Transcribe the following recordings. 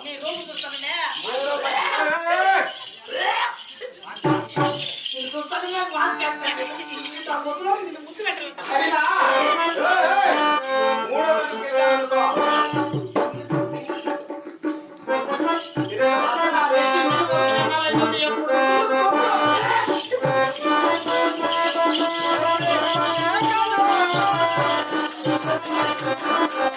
நீ ரூமுக்கு சொன்ன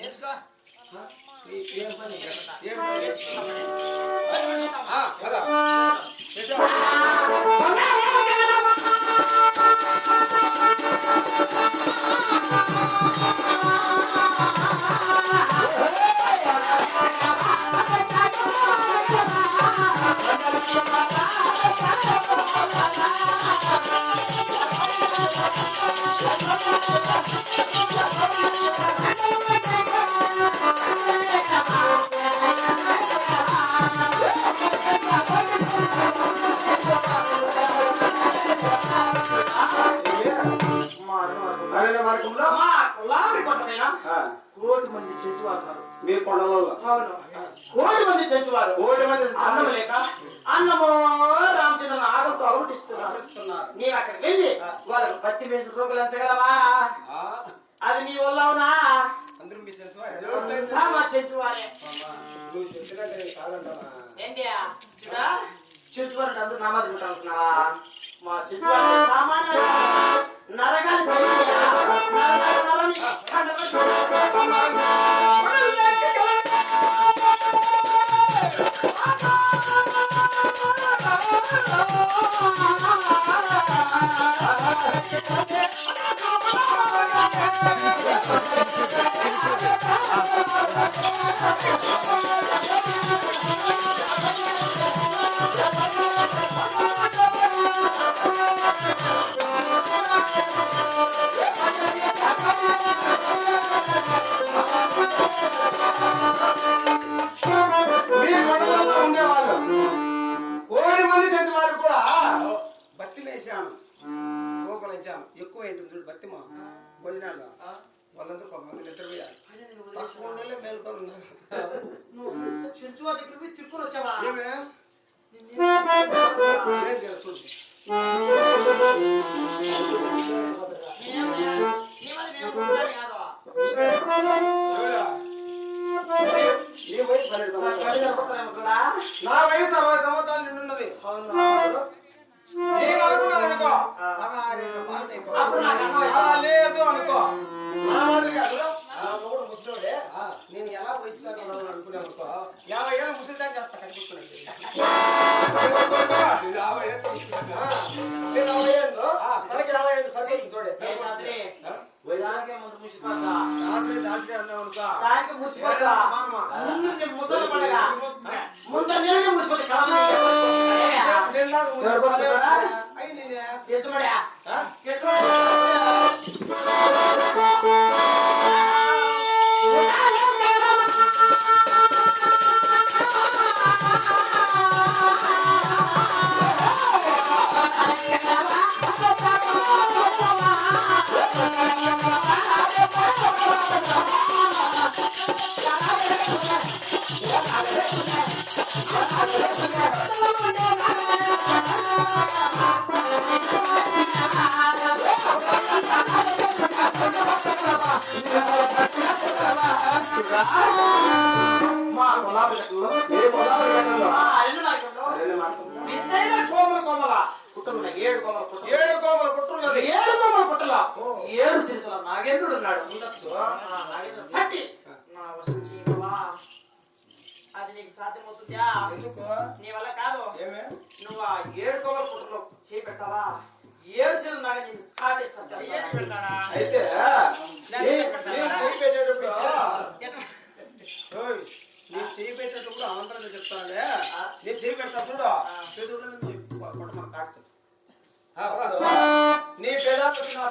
పెట్టాలబ్బా. అరణ్య మార్గంలో? కోటి మంది చెంచువారు మీ కొండలలో అవును. కోటి మంది చెంచువారు కోటి మంది అన్నం లేక? అన్నమో రామచంద్ర ఆకలితో అలవటిస్తున్నారు. నీవు అక్కడికి వెళ్ళి వాళ్ళకి పత్తి వేసి రూపలంచగలవా అది నీ వల్ల అవునా? అందరూ మీ సెన్స్ నువ్వు నేను కాదంటావా? ఏంటి చూడా అందరూ నమాజ్ అనుకున్నావా? మా చెంచువారు కోటి మంది తెలిసిన వారు కూడా బత్తి వేసాను గోకులించాను ఎక్కువ ఏంటి చూడు బత్తి మా భోజనాలు. వాళ్ళందరూ కొంతమంది నిద్రపోయారు తక్కువ ఉండే మేల్కొని ఉన్నారు. నువ్వు చెంచువారి దగ్గరికి పోయి తిరుక్కుని వచ్చావా? చూడా. ఉన్నాను అనుకున్నాను అనుకో యాభై ఏళ్ళు ముసలి దాన్ని చేస్తా కనిపిస్తున్నట్టు నేను యాభై ఏళ్ళు తనకి యాభై ఏళ్ళు సరిపోతుంది చూడే ముందు మా గులాబీ ఏ పొలాలు కోమల కోమల ఏడు కోమల ఏడు కోమల పుట్టున్నది ఏడు కోమల పుట్టల? ఏడు చేసిన నాగేంద్రుడు ఉన్నాడు. చెప్తానులే నేను చేయి పెడతా చూడు. చేతుల్లో కొట్టమని కాకుతుంది నీ పెదాలు నా